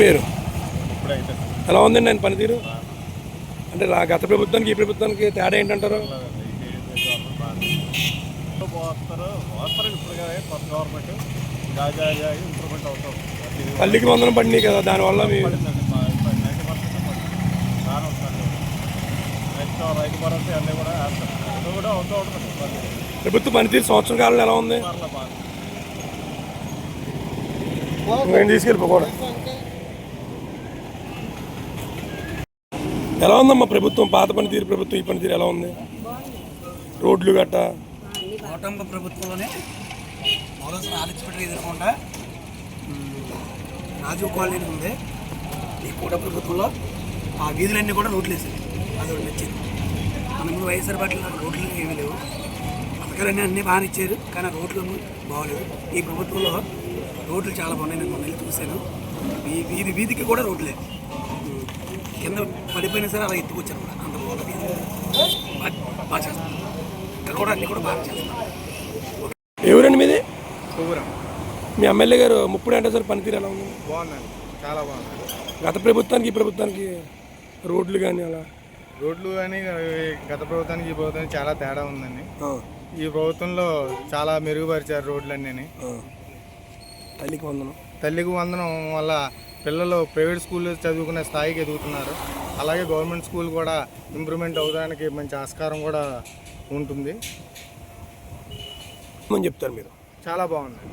పేరు? ఎలా ఉందండి ఆయన పనితీరు? అంటే గత ప్రభుత్వానికి ఈ ప్రభుత్వానికి తేడా ఏంటంటారు? తల్లికి వందనం పడినాయి కదా దానివల్ల ప్రభుత్వ పనితీరు సంవత్సరం కాలంలో ఎలా ఉంది? నేను తీసుకెళ్ళిపోకూడదు. ఎలా ఉందమ్మా ప్రభుత్వం? పాత పనితీరు ప్రభుత్వం ఈ పనితీరు ఎలా ఉంది? రోడ్లు గట్ట? కుటుంబ ప్రభుత్వంలోనే మొదలసరి ఆలోచించడం ఎదుర్కొంటా రాజీవ్ కాలనీ ఉంది. ఈ కూట ప్రభుత్వంలో ఆ వీధులన్నీ కూడా రోడ్లు వేసాయి అది ఒకటి నచ్చింది. మన ముందు వైఎస్ఆర్ పార్టీలో రోడ్లు ఏమీ లేవు. పథకాలన్నీ అన్నీ బాగానే ఇచ్చారు కానీ రోడ్లు బాగోలేదు. ఈ ప్రభుత్వంలో రోడ్లు చాలా బాగున్నాయి నేను మొన్న వెళ్ళి చూశాను. ఈ వీధి వీధికి కూడా రోడ్లే. కింద పడిపోయినా సరే అలా ఎత్తుకొచ్చారు కూడా అంత బాగా వీధి బాగా ఇక్కడ కూడా అన్నీ కూడా బాగా చేస్తారు ఎవరండి మీది? మీ ఎమ్మెల్యే గారు ముప్పుడు అంటే సార్ పనితీరు ఎలా ఉంది? బాగుందండి. చాలా బాగుంది. గత ప్రభుత్వానికి ఈ ప్రభుత్వానికి రోడ్లు కానీ అలా? రోడ్లు కానీ గత ప్రభుత్వానికి ఈ ప్రభుత్వానికి చాలా తేడా ఉందండి. ఈ ప్రభుత్వంలో చాలా మెరుగుపరిచారు రోడ్లన్నీ తల్లికి వందనం. తల్లికి వందనం వల్ల పిల్లలు ప్రైవేట్ స్కూల్లో చదువుకునే స్థాయికి ఎదుగుతున్నారు. అలాగే గవర్నమెంట్ స్కూల్ కూడా ఇంప్రూవ్మెంట్ అవడానికి మంచి ఆస్కారం కూడా ఉంటుంది. చెప్తారు మీరు? చాలా బాగుంది.